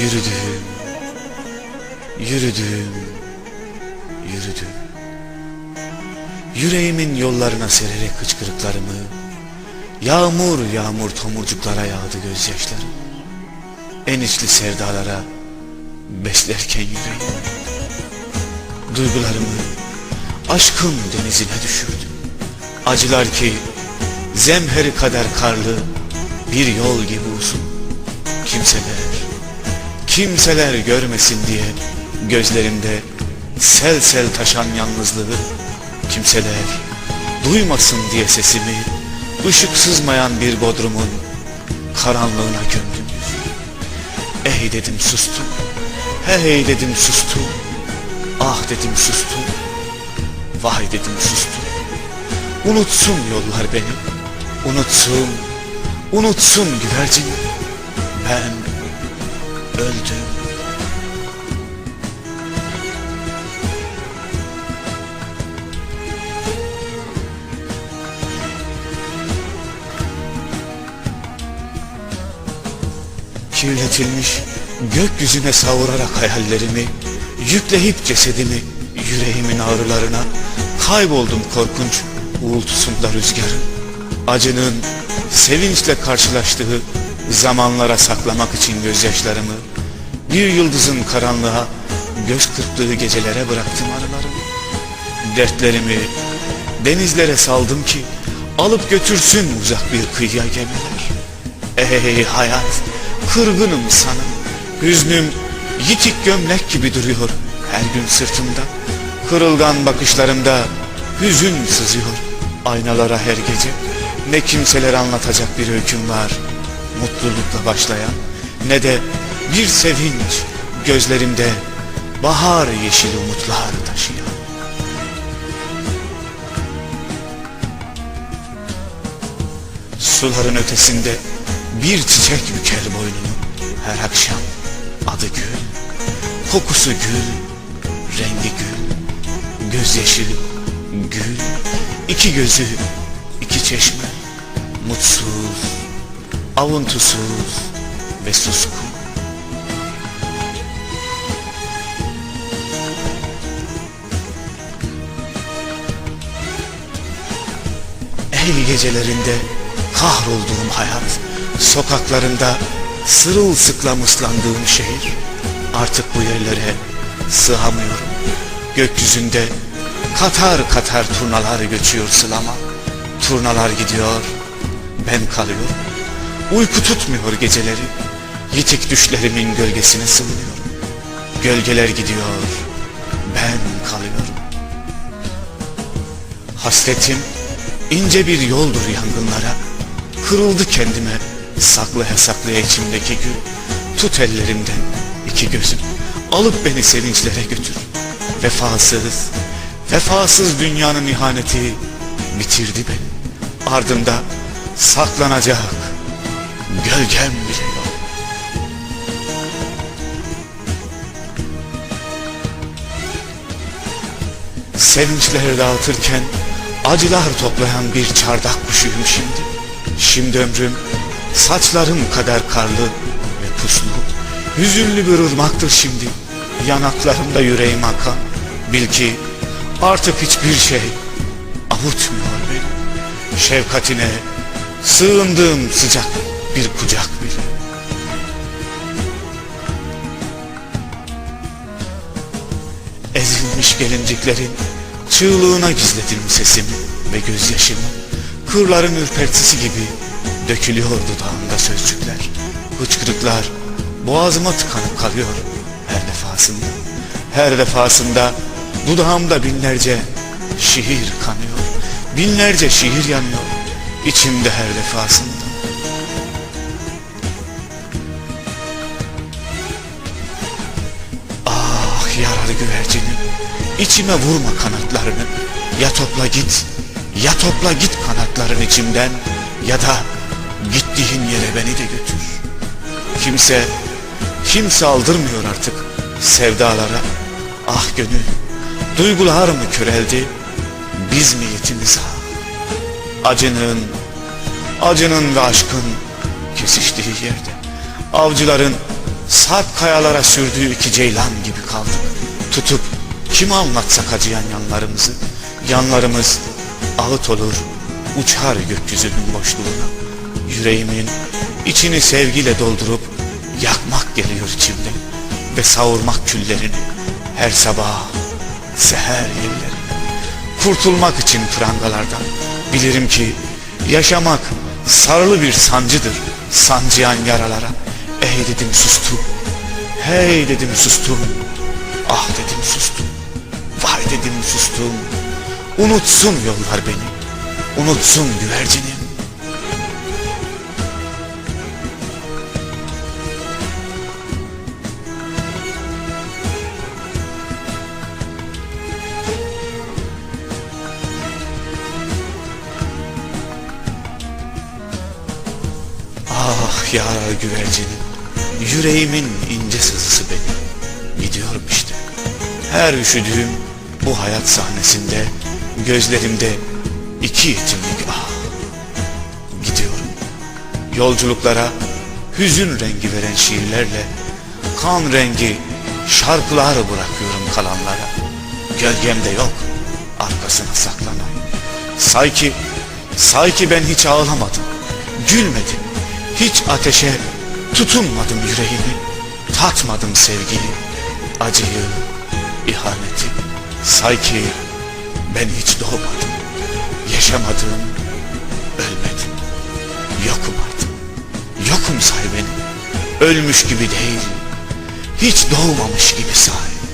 Yürüdüm, yürüdüm, yürüdüm. Yüreğimin yollarına sererek hıçkırıklarımı, yağmur yağmur tomurcuklara yağdı gözyaşlarım. En içli sevdalara beslerken yüreğim. Duygularımı aşkın denizine düşürdüm. Acılar ki zemheri kadar karlı bir yol gibi uzun. Kimseler Kimseler görmesin diye gözlerimde sel sel taşan yalnızlığı kimseler duymasın diye sesimi ışık sızmayan bir bodrumun karanlığına gömdüm. Ey dedim sustum, hey dedim sustum, ah dedim sustum, vay dedim sustum. Unutsun yollar beni, unutsun, unutsun güvercin. Ben öldüm. Kirletilmiş gökyüzüne savurarak hayallerimi, yükleyip cesedimi yüreğimin ağrılarına, kayboldum korkunç uğultusunda rüzgarın. Acının sevinçle karşılaştığı zamanlara saklamak için gözyaşlarımı, bir yıldızın karanlığa, göz kırptığı gecelere bıraktım arılarımı. Dertlerimi denizlere saldım ki, alıp götürsün uzak bir kıyıya gemiler. Ey hayat, kırgınım sana, hüznüm yitik gömlek gibi duruyor her gün sırtımda. Kırılgan bakışlarımda hüzün sızıyor aynalara her gece. Ne kimseler anlatacak bir öyküm var mutlulukla başlayan ne de bir sevinç gözlerimde bahar yeşil umutlar taşıyan. Suların ötesinde bir çiçek büker boynunu her akşam adı gül, kokusu gül, rengi gül, gözyaşı gül, iki gözü, iki çeşme, mutsuz, avuntusuz ve suskun. Ey gecelerinde kahrolduğum hayat, sokaklarında sırılsıklam ıslandığım şehir, artık bu yerlere sığamıyorum. Gökyüzünde katar katar turnalar göçüyor sılama, turnalar gidiyor, ben kalıyorum. Uyku tutmuyor geceleri, yitik düşlerimin gölgesine sığınıyorum. Gölgeler gidiyor, ben kalıyorum. Hasretim ince bir yoldur yangınlara. Kırıldı kendime saklaya saklaya içimdeki gül. Tut ellerimden iki gözüm, alıp beni sevinçlere götür. Vefasız, vefasız dünyanın ihaneti bitirdi beni. Ardında saklanacak gölgem bile yok. Sevinçleri dağıtırken acılar toplayan bir çardak kuşuyum şimdi. Şimdi ömrüm saçlarım kadar karlı ve puslu. Hüzünlü bir ırmaktır şimdi. Yanaklarımda yüreğim akan. Bil ki artık hiçbir şey avutmuyor beni. Şefkatine sığındığım sıcak bir kucak bile. Ezilmiş gelinciklerin çığlığına gizledim sesimi ve gözyaşımı. Kırların ürpertisi gibi dökülüyor dudağımda sözcükler. Hıçkırıklar boğazıma tıkanıp kalıyor her defasında. Her defasında dudağımda binlerce şiir kanıyor. Binlerce şiir yanıyor içimde her defasında. Ah yaralı güvercinim, içime vurma kanatlarını. Ya topla git, ya topla git kanatların içimden ya da gittiğin yere beni de götür. Kimse, Kimse aldırmıyor artık sevdalara. Ah gönül Duygular mı köreldi? Biz mi yetimiz ha? Acının Acının ve aşkın Kesiştiği yerde Avcıların Sarp kayalara sürdüğü iki ceylan gibi kaldık. Tutup kime anlatsak acıyan yanlarımızı? Yanlarımız ağıt olur Uçar gökyüzünün boşluğuna Yüreğimin içini sevgiyle doldurup Yakmak geliyor içimden Ve savurmak küllerini Her sabah Seher yerlerine Kurtulmak için prangalardan. Bilirim ki yaşamak sarılı bir sancıdır Sancıyan yaralara. Ey dedim sustum Hey dedim sustum Ah dedim sustum Vay dedim sustum Unutsun yollar beni. Unutsun güvercinim Yara güvercinim Yüreğimin ince sızısı benim. Gidiyorum işte. Her üşüdüğüm bu hayat sahnesinde Gözlerimde iki yetimlik ah Gidiyorum. Yolculuklara hüzün rengi veren şiirlerle Kan rengi şarkılar bırakıyorum kalanlara. Gölgemde yok arkasına saklanan. Say ki, say ki ben hiç ağlamadım Gülmedim Hiç ateşe tutunmadım yüreğimi Tatmadım sevgiyi Acıyı, ihaneti. Say ki ben hiç doğmadım Yaşamadım Ölmedim Yokum artık. Yokum say beni Ölmüş gibi değil Hiç doğmamış gibi say